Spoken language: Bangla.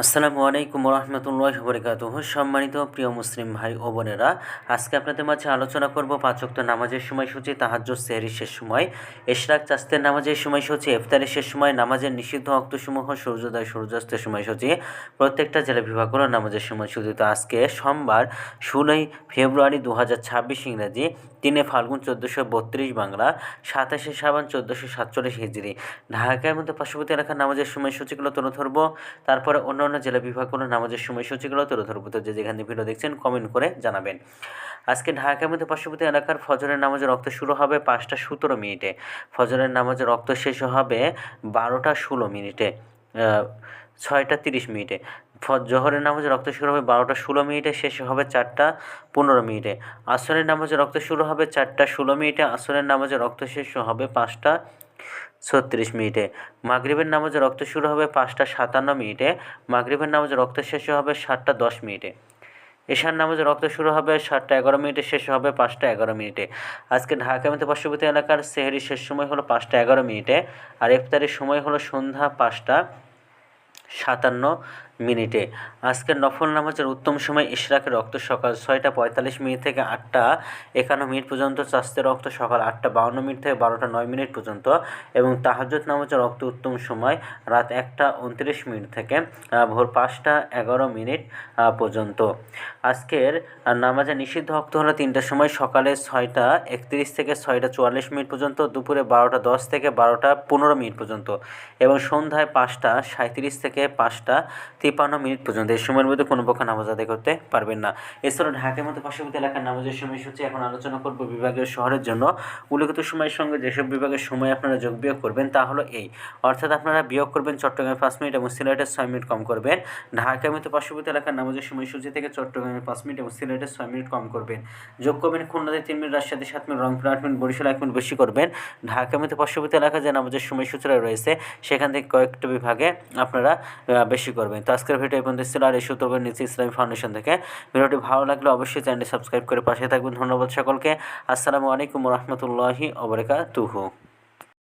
আসসালামু আলাইকুম রহমতুল্লাহ বরকাতুহ সম্মানিত প্রিয় মুসলিম ভাই ও বোনেরা, আজকে আপনাদের মাঝে আলোচনা করব পাঁচক্ত নামাজের সময়সূচি তাহাজ্য সেহরির শেষ সময়। এশরাক, চাস্তের নামাজের সময়সূচি, ইফতারের শেষ সময়, নামাজের নিষিদ্ধ অক্তসমূহ, সূর্যোদয়, সূর্যাস্তের সময়সূচি, প্রত্যেকটা জেলা বিভাগগুলোর নামাজের সময়সূচি। তো আজকে সোমবার, ষোলোই ফেব্রুয়ারি দু হাজার ছাব্বিশ ইংরাজি তিনে ফাল্গুন চোদ্দোশো বত্রিশ বাংলা, সাতাশে সাবান চোদ্দোশো সাতচল্লিশ হিজড়ি। ঢাকার মধ্যে পার্শ্ববর্তী এলাকার নামাজের সময়সূচিগুলো তুলে ধরবো। তারপরে অন্য অন্য জেলা বিভাগগুলোর নামাজের সময়সূচিগুলো তুলে ধরবো। তো যে যেখানে ভিডিও দেখছেন কমেন্ট করে জানাবেন। আজকে ঢাকার মধ্যে পার্শ্ববর্তী এলাকার ফজরের নামাজের রক্ত শুরু হবে পাঁচটা সতেরো মিনিটে। ফজরের নামাজের রক্ত শেষ হবে বারোটা ষোলো মিনিটে। ছয়টা তিরিশ মিনিটে। জহরের নামাজে রক্ত শুরু হবে বারোটা ষোলো মিনিটে, শেষ হবে চারটা পনেরো মিনিটে। আসরের নামাজে রক্ত শুরু হবে চারটা ষোলো মিনিটে, আসরের নামাজে রক্ত শেষ হবে পাঁচটা ছত্রিশ মিনিটে। মাগরিবের নামাজে রক্ত শুরু হবে পাঁচটা সাতান্ন মিনিটে, মাগরিবের নামাজে রক্ত শেষ হবে সাতটা দশ মিনিটে। এশার নামাজে রক্ত শুরু হবে সাতটা এগারো মিনিটে, শেষ হবে পাঁচটা এগারো মিনিটে। আজকে ঢাকা মধ্যে পার্শ্ববর্তী এলাকার সেহেরি শেষ সময় হলো পাঁচটা এগারো মিনিটে, আর ইফতারের সময় হলো সন্ধ্যা পাঁচটা সাতান্ন মিনিটে। আজকের নফল নামাজের উত্তম সময় ইশরাকে রক্ত সকাল ছয়টা পঁয়তাল্লিশ মিনিট থেকে আটটা একান্ন মিনিট পর্যন্ত চাস্তের রক্ত সকাল আটটা বাউন্ন মিনিট থেকে বারোটা নয় মিনিট পর্যন্ত এবং তাহাজত নামাজের রক্ত উত্তম সময় রাত একটা উনত্রিশ মিনিট থেকে ভোর পাঁচটা এগারো মিনিট পর্যন্ত। আজকের নামাজে নিষিদ্ধ রক্ত হলো তিনটার সময়, সকালে ছয়টা একত্রিশ থেকে ছয়টা চুয়াল্লিশ মিনিট পর্যন্ত, দুপুরে বারোটা দশ থেকে বারোটা পনেরো মিনিট পর্যন্ত এবং সন্ধ্যায় পাঁচটা সাঁত্রিশ থেকে পাঁচটা তিপ্পান্ন মিনিট পর্যন্ত। এই সময়ের মধ্যে কোনো পক্ষ নামাজ আদায় করতে পারবেন না। এছাড়া ঢাকার মতো পার্শ্ববর্তী এলাকার নামাজের সময়সূচি এখন আলোচনা করব বিভাগের শহরের জন্য। উল্লেখিত সময়ের সঙ্গে যেসব বিভাগের সময় আপনারা যোগ বিয়োগ করবেন তা হলো এই। অর্থাৎ আপনারা বিয়োগ করবেন চট্টগ্রামে পাঁচ মিনিট এবং সিলেটের ছয় মিনিট কম করবেন। ঢাকার মতো পার্শ্ববর্তী এলাকার নামাজের সময়সূচি থেকে চট্টগ্রামে পাঁচ মিনিট এবং সিলেটের ছয় মিনিট কম করবেন। যোগ করবেন খুলনাতে তিন মিনিট রাজশাহী সাত মিনিট, রংপুর আট মিনিট, বরিশাল এক মিনিট বেশি করবেন। ঢাকা মতো পার্শ্ববর্তী এলাকা যে নামাজের সময়সূচিরা রয়েছে, সেখান থেকে কয়েকটা বিভাগে আপনারা বেশি করবেন। তো আজকের ভিডিও এই পর্যন্ত ছিল আর এই সূত্রগুলো নিচে ইসলামী ফাউন্ডেশন থেকে। ভিডিওটি ভালো লাগলে অবশ্যই চ্যানেলটি সাবস্ক্রাইব করে পাশে থাকবেন। ধন্যবাদ সকলকে। আসসালামু আলাইকুম রহমতুল্লাহি তুহু